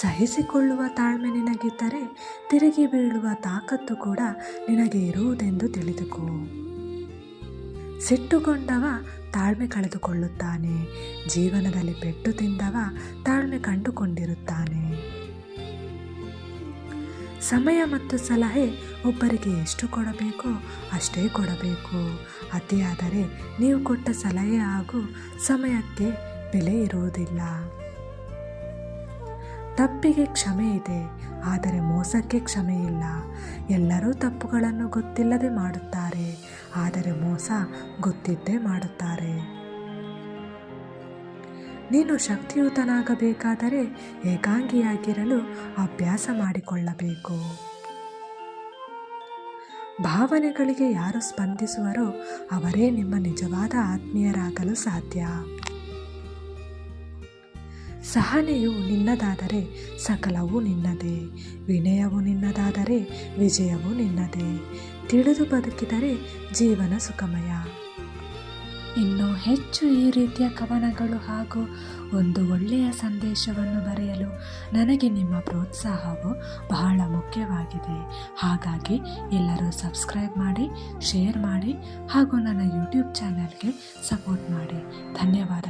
ಸಹಿಸಿಕೊಳ್ಳುವ ತಾಳ್ಮೆ ನಿನಗಿದ್ದರೆ ತಿರುಗಿ ಬೀಳುವ ತಾಕತ್ತು ಕೂಡ ನಿನಗೆ ಇರುವುದೆಂದು ತಿಳಿದುಕೋ. ಸಿಟ್ಟುಗೊಂಡವ ತಾಳ್ಮೆ ಕಳೆದುಕೊಳ್ಳುತ್ತಾನೆ. ಜೀವನದಲ್ಲಿ ಪೆಟ್ಟು ತಿಂದವ ತಾಳ್ಮೆ ಕಂಡುಕೊಂಡಿರುತ್ತಾನೆ. ಸಮಯ ಮತ್ತು ಸಲಹೆ ಒಬ್ಬರಿಗೆ ಎಷ್ಟು ಕೊಡಬೇಕೋ ಅಷ್ಟೇ ಕೊಡಬೇಕು. ಅತಿಯಾದರೆ ನೀವು ಕೊಟ್ಟ ಸಲಹೆ ಹಾಗೂ ಸಮಯಕ್ಕೆ ಬೆಲೆ ಇರುವುದಿಲ್ಲ. ತಪ್ಪಿಗೆ ಕ್ಷಮೆ ಇದೆ, ಆದರೆ ಮೋಸಕ್ಕೆ ಕ್ಷಮೆ ಇಲ್ಲ. ಎಲ್ಲರೂ ತಪ್ಪುಗಳನ್ನು ಗೊತ್ತಿಲ್ಲದೆ ಮಾಡುತ್ತಾರೆ, ಆದರೆ ಮೋಸ ಗೊತ್ತಿದ್ದೇ ಮಾಡುತ್ತಾರೆ. ನೀನು ಶಕ್ತಿಯುತನಾಗಬೇಕಾದರೆ ಏಕಾಂಗಿಯಾಗಿರಲು ಅಭ್ಯಾಸ ಮಾಡಿಕೊಳ್ಳಬೇಕು. ಭಾವನೆಗಳಿಗೆ ಯಾರು ಸ್ಪಂದಿಸುವರೋ ಅವರೇ ನಿಮ್ಮ ನಿಜವಾದ ಆತ್ಮೀಯರಾಗಲು ಸಾಧ್ಯ. ಸಹನೆಯು ನಿನ್ನದಾದರೆ ಸಕಲವೂ ನಿನ್ನದೇ, ವಿನಯವು ನಿನ್ನದಾದರೆ ವಿಜಯವು ನಿನ್ನದೇ. ತಿಳಿದು ಬದುಕಿದರೆ ಜೀವನ ಸುಖಮಯ. ಇನ್ನು ಹೆಚ್ಚು ಈ ರೀತಿಯ ಕವನಗಳು ಹಾಗೂ ಒಂದು ಒಳ್ಳೆಯ ಸಂದೇಶವನ್ನು ಬರೆಯಲು ನನಗೆ ನಿಮ್ಮ ಪ್ರೋತ್ಸಾಹವು ಬಹಳ ಮುಖ್ಯವಾಗಿದೆ. ಹಾಗಾಗಿ ಎಲ್ಲರೂ ಸಬ್ಸ್ಕ್ರೈಬ್ ಮಾಡಿ, ಶೇರ್ ಮಾಡಿ ಹಾಗೂ ನನ್ನ ಯೂಟ್ಯೂಬ್ ಚಾನಲ್ಗೆ ಸಪೋರ್ಟ್ ಮಾಡಿ. ಧನ್ಯವಾದ